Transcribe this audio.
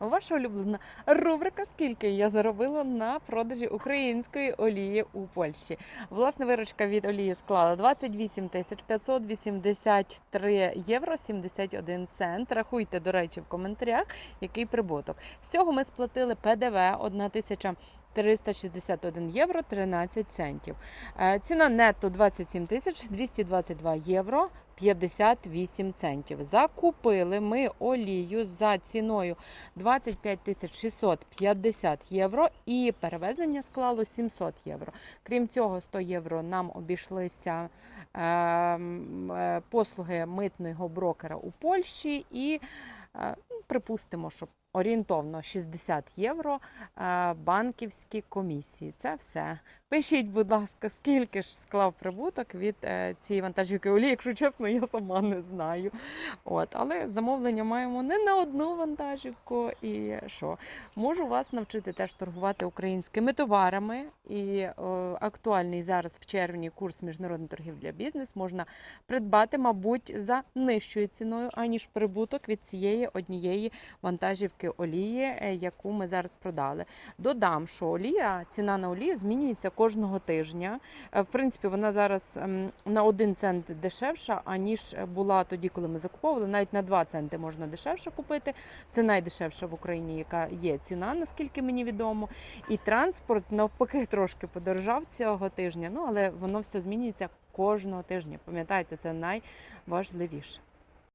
Ваша улюблена рубрика Скільки я заробила на продажі української олії у Польщі. Власне, виручка від олії склала 28 тисяч 583 євро 71 цент. Рахуйте, до речі, в коментарях, який прибуток. З цього ми сплатили ПДВ 1 тисяча 361 євро 13 центів. Е, Ціна нетто 27 тисяч 222 євро 58 центів. Закупили ми олію за ціною 25 тисяч 650 євро і перевезення склало 700 євро. Крім цього, 100 євро нам обійшлися е, м, е, послуги митного брокера у Польщі і припустимо, що орієнтовно 60 євро е, банківські комісії. Це все. Пишіть, будь ласка, скільки ж склав прибуток від е, цієї вантажівки олії, якщо чесно, я сама не знаю. От, але замовлення маємо не на одну вантажівку. І що? Можу вас навчити теж торгувати українськими товарами. І е, актуальний зараз в червні курс міжнародної торгівля бізнес можна придбати, мабуть, за нижчою ціною, аніж прибуток від цієї однієї вантажівки олії, е, яку ми зараз продали. Додам, що олія, ціна на олію змінюється кожного тижня. Е, В принципі, вона зараз ем, на 1 цент дешевша, аніж була тоді, коли ми закуповували. Навіть на 2 центи можна дешевше купити. Це найдешевша в Україні, яка є ціна, наскільки мені відомо. І транспорт навпаки трошки подорожав цього тижня. Ну але воно все змінюється кожного тижня. Пам'ятайте, це найважливіше.